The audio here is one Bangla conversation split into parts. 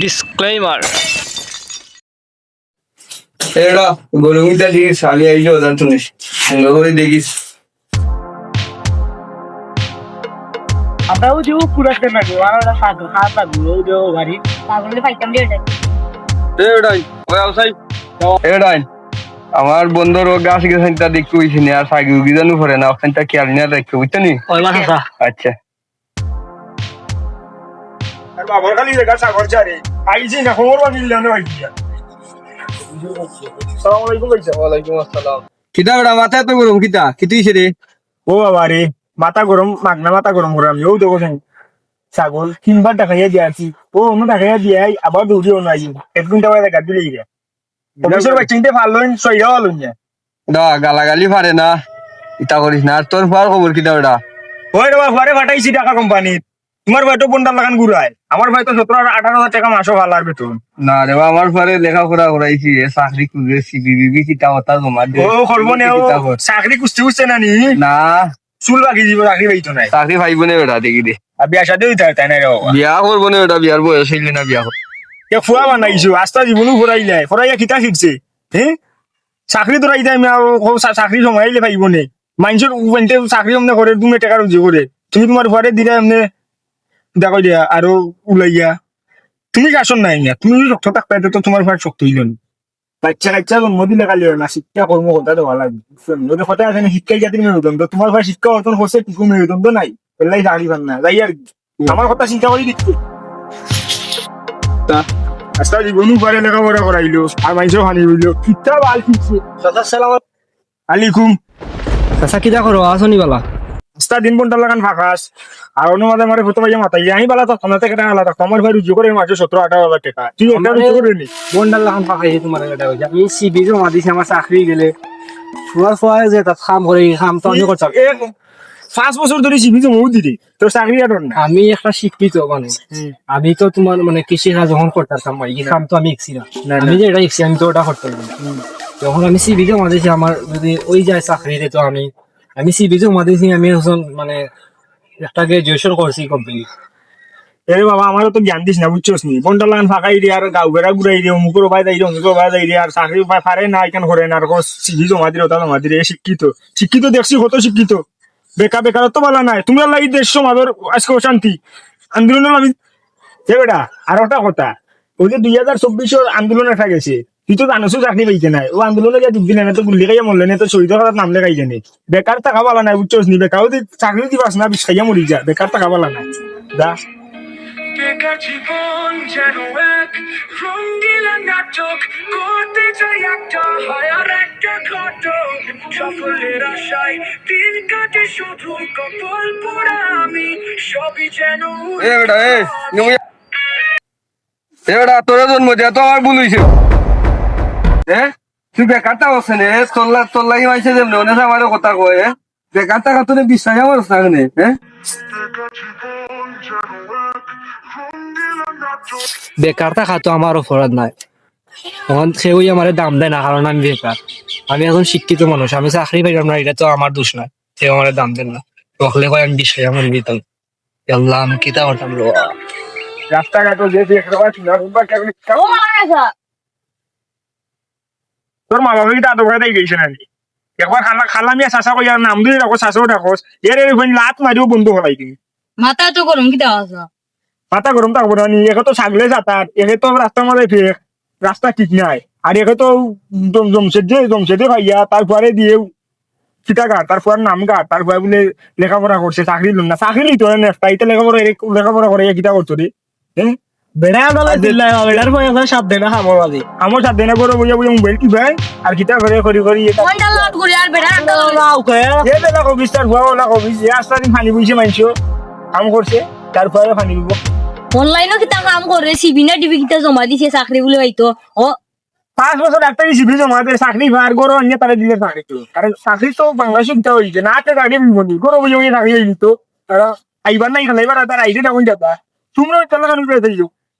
ডিসক্লেমার এরা গরমিটা দেখিস আমি এই যে ওদের শুনিস। সঙ্গে করে দেখিস। আমরাও যে পুরস্কার না দেবো আর সাগর হাত লাগল দেবো বাড়ি। পাগলে পাইতাম রে ওই আউসাই। এটাই আমার বন্ধুর ও গাছ গেছেন তা দেখতে হইছি না আর সাগি উগি জানু করে না ওখানটা খেয়াল না রাখতে বুঝছ নি আচ্ছা। খালি দেখা সাগর চারে আইছি না খবর না ভাই সালাম আলাইকুম ওয়ালাইকুম আসসালাম। কিতা বেটা মাথা এত গরম কিতা? কিতুইছে রে? ও বাবা রে মাথা গরম মাগনা মাথা গরম করে আমি ও দেখো ছাগল তিনবার দেখাইয়া দিয়েছি ও অন্য দেখাইয়া দিয়ে আবার দৌড়িও নাই এক ঘণ্টা দেখা দিলে গিয়ে অফিসের বাচ্চা চিনতে পারল সইয়া হলো না দা গালাগালি পারে না। ইতা করিস না। আর তোর ফার খবর কিতা বেটা ওই রে পাঠাইছি টাকা কোম্পানির তোমার ভাই তো বন্ডার লাগান ঘুরায় আমার ভাই তো সতেরো আঠারো হাজার টাকা মাসও ভালো আর বেতন না রে বা, আমার ফারে লেখাপড়া করাইছি চাকরি খুঁজে সিবিবি কিতা কথা জমা দে ও করব না? চাকরি কুস্তি কুস্তি না নি? না। চুল বাকি দিব চাকরি পাইতো নাই। চাকরি পাইব না বেটা দেখি দে। আর বিয়া সাথে তাই না বিয়া করব না বেটা বিয়ার বয়স হইলে না বিয়া এ ফুয়া বানাইছো আস্তা জীবনও ফুরাইলে ফুরাইয়া কিতা শিখছে হ্যাঁ চাকরি তো রাইতে আমি চাকরি সময়াইলে পাইব নে? মানুষের চাকরি অমনে করে তুমি টাকা রুজি করে তুমি তোমার ঘরে দিলে এমনি দেখো দিয়া আরও উলাইয়া। তুমি আসন নাই না তুমি শক্ত থাকতে তো তোমার ঘর শক্ত হইল বাচ্চা কাচ্চা জন্ম দিলে কালি হয় না শিক্ষা কর্ম কথা লাগবে যদি কথা আছে শিক্ষাই জাতির মেরুদণ্ড তোমার ঘর শিক্ষা অর্জন করছে কিছু মেরুদণ্ড নাই। পেলাই চাকরি পান না যাই আর কি। আমার কথা চিন্তা করে দিচ্ছি আস্তা জীবনও পারে লেখাপড়া করাইলো আর মানুষও হানি হইল কিতা ভালো শিখছে সালাম আলিকুম। চাচা কিটা করো আসনি বালা আস্তা দিন লাগান ফাঁকাস আর অন্য মাঝে মারে ফটো পাইয়া মাতাই। আমি বালা তো খানা থেকে টাকা আলাদা। আমার ভাই রুজু করে মাসে সতেরো আঠারো হাজার টাকা। তুই একটা রুজু করে নি। লাগান পাকাই তোমার এটা আমি সিবি জমা দিছি আমার চাকরি গেলে। ফুয়া ফুয়া যে কাম করে কাম তো আমি করতাম পাঁচ বছর ধরে মৌ দিদি তোর চাকরি আর না। আমি একটা শিক্ষিত মানে। আমি তো তোমার মানে কৃষি কাজ যখন করতাম মানে এই কাম তো আমি শিখছি না আমি যে এটা শিখছি আমি তো ওটা করতে পারি যখন আমি সিবি জমা দিয়েছি আমার যদি ওই যায় চাকরিতে তো আমি আমি সিবি জমা দিয়েছি আমি এখন মানে একটা গ্রাজুয়েশন করছি কমপ্লিট এরে বাবা আমারও তো জ্ঞান দিস না বুঝছোস নি? বন্টা লাগান ফাঁকাই দিয়ে আর গাও বেড়া ঘুরাই দিয়ে অমুকের ভাই দেয় অমুকের ভাই দেয় আর চাকরি পারে না এখান করে না আর সিভি জমা দিলে, ওটা জমা এ শিক্ষিত। শিক্ষিত দেখছি, কত শিক্ষিত? বেকার বেকারত্ব বলা নাই। তুমি আল্লাহ দেশ সমাজের আজকে অশান্তি। আন্দোলনের আমি বেটা আর একটা কথা। ওই যে দুই হাজার চব্বিশের আন্দোলন একটা গেছে তুই তো জানোস চাকরি পাইছে নাই। ও আন্দোলনে গিয়ে ঢুকবি না তো গুল্লি খাইয়া মরলে না তো শহীদ হওয়ার নাম লেখাই জানে বেকার টাকা বলা নাই নি বেকার চাকরি দিবাস না বিষ খাইয়া মরি যা। বেকার টাকা বলা নাই। যা। বেকার জীবন যেন এক রঙ্গিলা নাটক করতে চাই একটা একটা ঘটক। সকলের আশায় দিন কাটে শুধু কপাল পোড়া আমি সবই যেন এ বেটা এ এ বেটা তোর জন্ম দেয়া তো আমার ভুল হইছে। এ? তুই নে? তোল্লা তোল্লাই মাইছে যেমন অনেক আমার কথা কয় এ? বেকার টাকা তোর বিশ্বাস আমার হ্যাঁ বেকার তো অপরাধ নাই। এখন সেও আমার দাম দেয় না কারণ আমি বেকার। আমি এখন শিক্ষিত মানুষ আমি চাকরি পাইলাম না এটা তো আমার দোষ নাই। সেও আমার দাম দেন না। তখলে কয় আমি বিশ্বাস আমার দিতাম। আল্লাহ আমি কিতা করতাম লো রাস্তাঘাটও যে তোর মা বাবা কিটা আদর দেই গেছে নাকি একবার খালা খালা মিয়া চাষা কইয়া নাম দিয়ে রাখো চাষাও রাখো এর এর ফোন লাত মারিও বন্ধ করাই দিবি মাথা তো গরম কি আছে মাথা গরম থাকব না একে তো ছাগলে যাতার একে তো রাস্তার মধ্যে ফেক রাস্তা ঠিক নাই আর একে তো জমছে দিয়ে জমছে দিয়ে ভাইয়া তারপরে দিয়ে চিটাগার তারপর নাম গার তারপরে বলে লেখাপড়া করছে চাকরি লুন না চাকরি লিতো না নেফটা এটা লেখাপড়া লেখাপড়া করে কিটা করতো রে হ্যাঁ বেড়া পরে সাত আমার করে বুঝে বুঝে মোবাইল কি ভাই আর কিটা করে করি করি এটা ফোনটা লোড করে আর বেড়া একটা এ বেলা কবিস তার ভুয়া ওলা কবিস এ আস্তা দিন ফানি বুঝছে মানছো কাম করছে তারপরে ফানি দিব। অনলাইনও কিতা কাম করে সিবি না টিভি কিতা জমা দিছে চাকরি বলে হয়তো। ও পাঁচ বছর একটা সিবি জমা দিয়ে চাকরি ভার গরো অন্য তারা দিলে চাকরি তো কারণ চাকরি তো বাংলাদেশে দিতে হয়েছে না একটা চাকরি বিবনি গরো বুঝে বুঝে চাকরি দিত তারা আইবার নাই খালে এবার তার আইডি তখন যাবা। তোমরা তাহলে কেন পেয়ে থাকি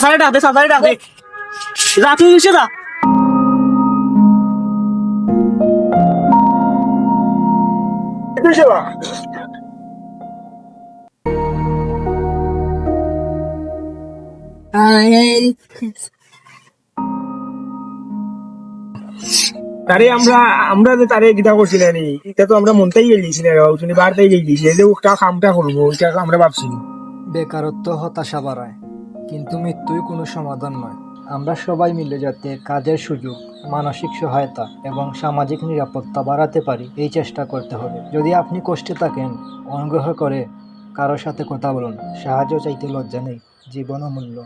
সাড়ে দে সাড়ে দে। রাতে দিছে না। তারে আমরা আমরা যে তারে গীতা করছিলাম নি এটা তো আমরা মনটাই গেলিছি না শুনি বারটাই গেলিছি এই যে ওটা কামটা করব ওইটা আমরা ভাবছি। বেকারত্ব হতাশা বাড়ায়। কিন্তু মৃত্যুই কোনো সমাধান নয়। আমরা সবাই মিলে যাতে কাজের সুযোগ, মানসিক সহায়তা এবং সামাজিক নিরাপত্তা বাড়াতে পারি, এই চেষ্টা করতে হবে। যদি আপনি কষ্টে থাকেন, অনুগ্রহ করে কারোর সাথে কথা বলুন। সাহায্য চাইতে লজ্জা নেই। জীবন অমূল্য।